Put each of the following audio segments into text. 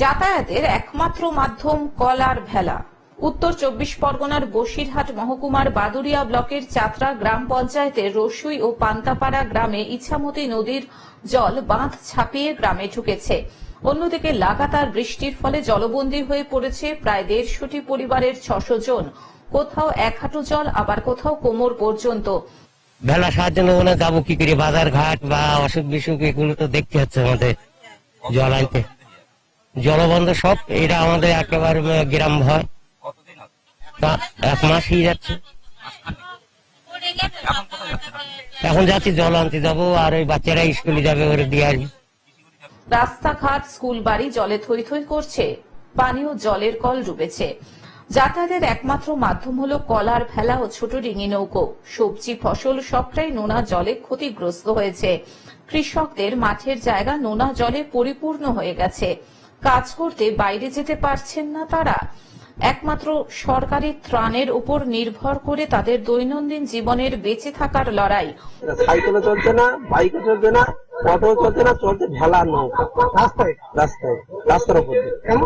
যাতায়াতের একমাত্র মাধ্যম কলার ভেলা। উত্তর চব্বিশ পরগনার বসিরহাট মহকুমার বাদুরিয়া ব্লকের চাতরা গ্রাম পঞ্চায়েতের রসুই ও পান্তাপাড়া গ্রামে ইছামতি নদীর জল বাঁধ ছাপিয়ে গ্রামে ঢুকেছে। অন্যদিকে লাগাতার বৃষ্টির ফলে জলবন্দী হয়ে পড়েছে প্রায় দেড়শোটি পরিবারের ছশো জন। কোথাও এক হাঁটু জল, আবার কোথাও কোমর পর্যন্ত। বেলা সাহায্য না, যাব কি করে? বাজার ঘাট বা অসুখ বিসুখ, এগুলো তো দেখতে হচ্ছে আমাদের জল আনতে। জলবন্ধ সব এটা আমাদের একেবারে গ্রাম ভয়। এক মাস হয়ে যাচ্ছে। এখন যাচ্ছি জল আনতে যাব আর ওই বাচ্চারা স্কুলে যাবে ওরে দিয়ে আসবি। রাস্তাঘাট স্কুল বাড়ি জলে থই থই করছে পানীয় জলের কল ডুবেছে। যাতায়াতের একমাত্র মাধ্যম হলো কলার ভেলা ও ছোট ডিঙি নৌকো। সবজি ফসল সবটাই নোনা জলে ক্ষতিগ্রস্ত হয়েছে। কৃষকদের মাঠের জায়গা নোনা জলে পরিপূর্ণ হয়ে গেছে। কাজ করতে বাইরে যেতে পারছেন না তারা। একমাত্র সরকারি ত্রাণের উপর নির্ভর করে তাদের দৈনন্দিন জীবনের বেঁচে থাকার লড়াই। সাইকেলও চলছে না বাইকও চলছে না অটো চলছে না চলছে ভেলা নৌকা। রাস্তায়? রাস্তায় রাস্তার উপর দিয়ে।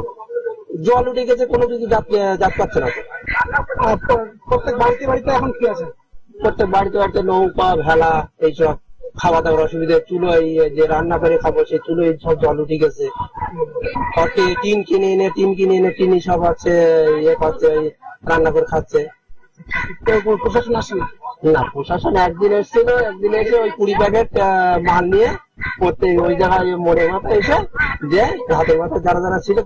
জল উঠে গেছে কোনো কিছু যাত- যাত পাচ্ছে না। প্রত্যেক বাড়িতে বাড়িতে এখন কি আছে? প্রত্যেক বাড়িতে বাড়িতে নৌকা ভেলা এইসব। খাওয়া দাওয়ার অসুবিধা চুলো এই যে রান্না করে খাব সেই চুলো সব জল উঠে গেছে। তাতে টিন কিনে এনে টিন কিনে এনে টিনি সব আছে ইয়ে করছে রান্না করে খাচ্ছে। প্রশাসন আসেনি না? প্রশাসন একদিন এসেছিল একদিন এসে ওই কুড়ি প্যাকেট মাল নিয়ে প্রত্যেক ওই জায়গায় মোড়ে মাথা এসে যে হাতের মাথা যারা যারা ছিল।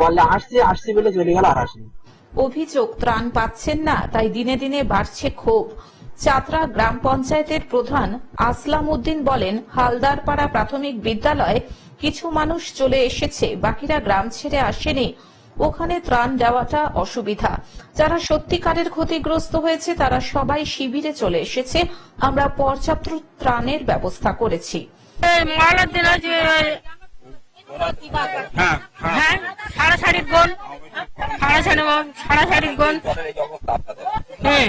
বললে আসছি আসছি বলে চলে গেল আর আসেনি। অভিযোগ ত্রাণ পাচ্ছেন না তাই দিনে দিনে বাড়ছে ক্ষোভ। চাতরা গ্রাম পঞ্চায়েতের প্রধান আসলাম উদ্দিন বলেন হালদারপাড়া প্রাথমিক বিদ্যালয়ে কিছু মানুষ চলে এসেছে বাকিরা গ্রাম ছেড়ে আসেনি। ওখানে ত্রাণ দেওয়াটা অসুবিধা। যারা সত্যিকারের ক্ষতিগ্রস্ত হয়েছে তারা সবাই শিবিরে চলে এসেছে। আমরা পর্যাপ্ত ত্রাণের ব্যবস্থা করেছি। সাড়ে সাড়ির গোল। হ্যাঁ।